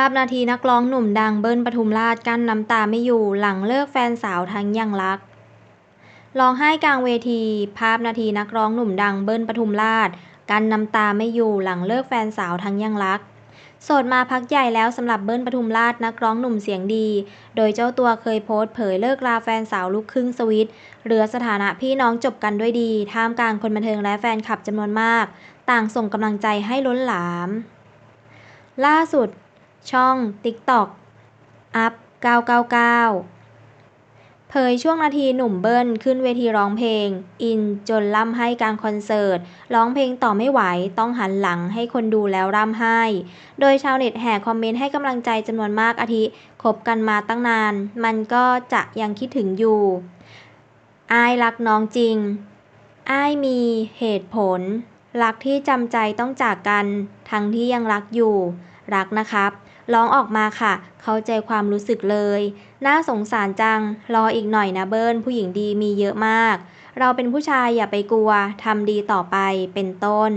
าพนาทีนักร้องหนุ่มดังเบิ้ลปทุมราชกั้นน้ำตาไม่อยู่หลังเลิกแฟนสาวทั้งยังรัก ร้องไห้กลางเวที ภาพนาทีนักร้องหนุ่มดังเบิ้ลปทุมราชกั้นน้ำตาไม่อยู่หลังเลิกแฟนสาวทั้งยังรัก โสดมาพักใหญ่แล้วสำหรับเบิ้ลปทุมราชนักร้องหนุ่มเสียงดี โดยเจ้าตัวเคยโพสต์เผยเลิกลาแฟนสาวลูกครึ่งสวิตเหลือสถานะพี่น้องจบกันด้วยดี ท่ามกลางคนบันเทิงและแฟนคลับจำนวนมาก ต่างส่งกำลังใจให้ล้นหลาม ล่าสุด ช่อง TikTok อัพ999เผยช่วงนาทีหนุ่มเบิ้ลขึ้นเวทีร้องเพลง อินจนร่ำให้กลางคอนเสิร์ต ร้องเพลงต่อไม่ไหว ต้องหันหลังให้คนดูแล้วร่ำไห้ โดยชาวเน็ตแห่คอมเมนต์ให้กำลังใจจำนวนมากอาทิคบกันมาตั้งนาน มันก็จะยังคิดถึงอยู่อายรักน้องจริงอ้ายมีเหตุผล รักที่จำใจต้องจากกัน ทั้งที่ยังรักอยู่ รักนะครับ ร้องออกมาค่ะ เข้าใจความรู้สึกเลย น่าสงสารจัง รออีกหน่อยนะเบิร์นผู้หญิงดีมีเยอะมาก เราเป็นผู้ชายอย่าไปกลัวทำดีต่อไปเป็นต้น